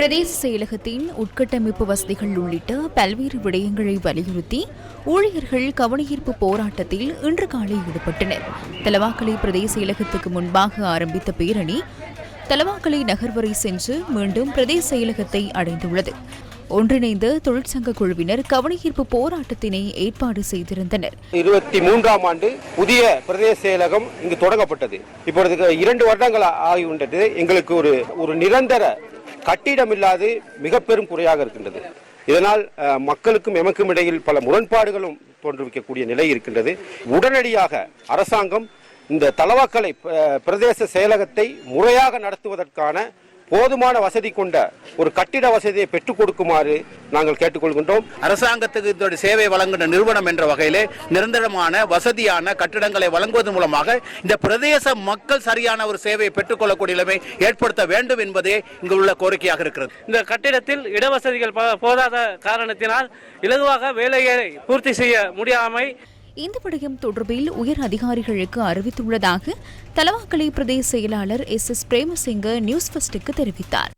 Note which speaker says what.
Speaker 1: பிரதேச செயலகத்தின் உட்கட்டமைப்பு வசதிகள் உள்ளிட்ட பல்வேறு விடயங்களை வலியுறுத்தி ஊழியர்கள் கவனஈர்ப்பு போராட்டத்தில் இன்று காலை ஈடுபட்டனர். தலவாக்கலை பிரதேச செயலகத்துக்கு முன்பாக ஆரம்பித்த பேரணி தலவாக்கலை நகர் வரை சென்று மீண்டும் பிரதேச செயலகத்தை அடைந்துள்ளது. ஒன்றிணைந்த தொழிற்சங்க குழுவினர் கவனஈர்ப்பு போராட்டத்தினை ஏற்பாடு செய்திருந்தனர்.
Speaker 2: இருபத்தி மூன்றாம் ஆண்டு புதிய பிரதேச செயலகம் இங்கு தொடங்கப்பட்டது. இப்பொழுது இரண்டு வருடங்கள் ஆகிவிட்டது எங்களுக்கு ஒரு ஒரு நிரந்தர கட்டிடம் இல்லாது மிக பெரும் குறையாக இருக்கின்றது. இதனால் மக்களுக்கும் எமக்கும் இடையில் பல முரண்பாடுகளும் தோன்றுவிக்கக்கூடிய நிலை இருக்கின்றது. உடனடியாக அரசாங்கம் இந்த தலவாக்கலை பிரதேச செயலகத்தை முறையாக நடத்துவதற்கான போதுமான வசதி கொண்ட ஒரு கட்டிட வசதியை பெற்றுக் கொடுக்குமாறு நாங்கள் கேட்டுக்கொள்கின்றோம்.
Speaker 3: அரசாங்கத்துக்கு இதோட சேவை வழங்குகின்ற நிறுவனம் என்ற வகையிலே நிரந்தரமான வசதியான கட்டிடங்களை வழங்குவதன் மூலமாக இந்த பிரதேச மக்கள் சரியான ஒரு சேவையை பெற்றுக்கொள்ளக்கூடிய நிலைமை ஏற்படுத்த வேண்டும் என்பதே இங்கு உள்ள கோரிக்கையாக இருக்கிறது.
Speaker 4: இந்த கட்டிடத்தில் இடவசதிகள் போதாத காரணத்தினால் இலகுவாக வேலையை பூர்த்தி செய்ய முடியாமை
Speaker 1: இந்த விடயம் தொடர்பில் உயர் அதிகாரிகளுக்கு அறிவித்துள்ளதாக தலவாக்கலை பிரதேச செயலாளர் எஸ் எஸ் பிரேமசிங்க நியூஸ் ஃபர்ஸ்டுக்கு தெரிவித்தார்.